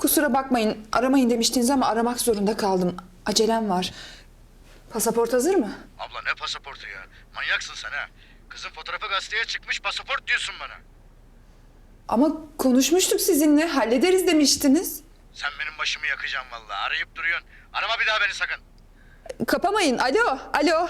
Kusura bakmayın aramayın demiştiniz ama aramak zorunda kaldım. Acelem var. Pasaport hazır mı? Abla ne pasaportu ya? Manyaksın sen ha. Kızın fotoğrafı gazeteye çıkmış pasaport diyorsun bana. Ama konuşmuştuk sizinle hallederiz demiştiniz. Sen benim başımı yakacaksın vallahi. Arayıp duruyorsun. Arama bir daha beni sakın. Kapamayın. Alo, alo.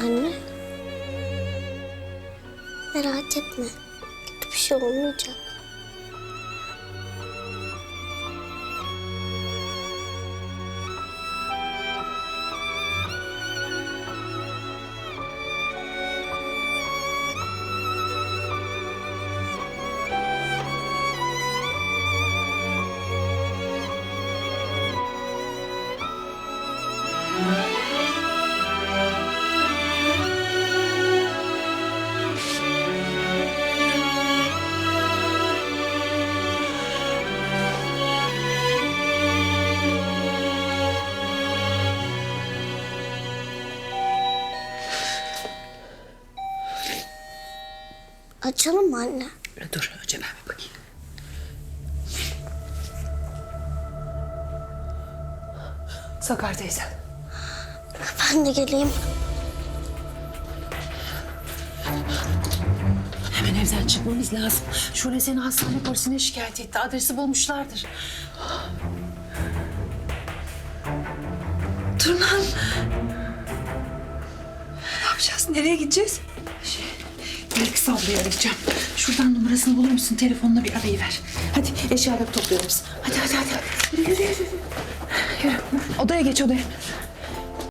Anne. Merak etme. Kötü bir şey olmayacak. Açalım mı anne? Dur önce ben bir bakayım. Sakar teyze. Ben de geleyim. Hemen evden çıkmamız lazım. Şule seni hastane polisine şikayet etti. Adresi bulmuşlardır. Turnan. Ne yapacağız? Nereye gideceğiz? Melik Sablı'yı arayacağım. Şuradan numarasını bulur musun? Telefonuna bir arayıver. Hadi eşyaları topluyoruz. Hadi hadi hadi. Yürü yürü yürü. Odaya geç odaya.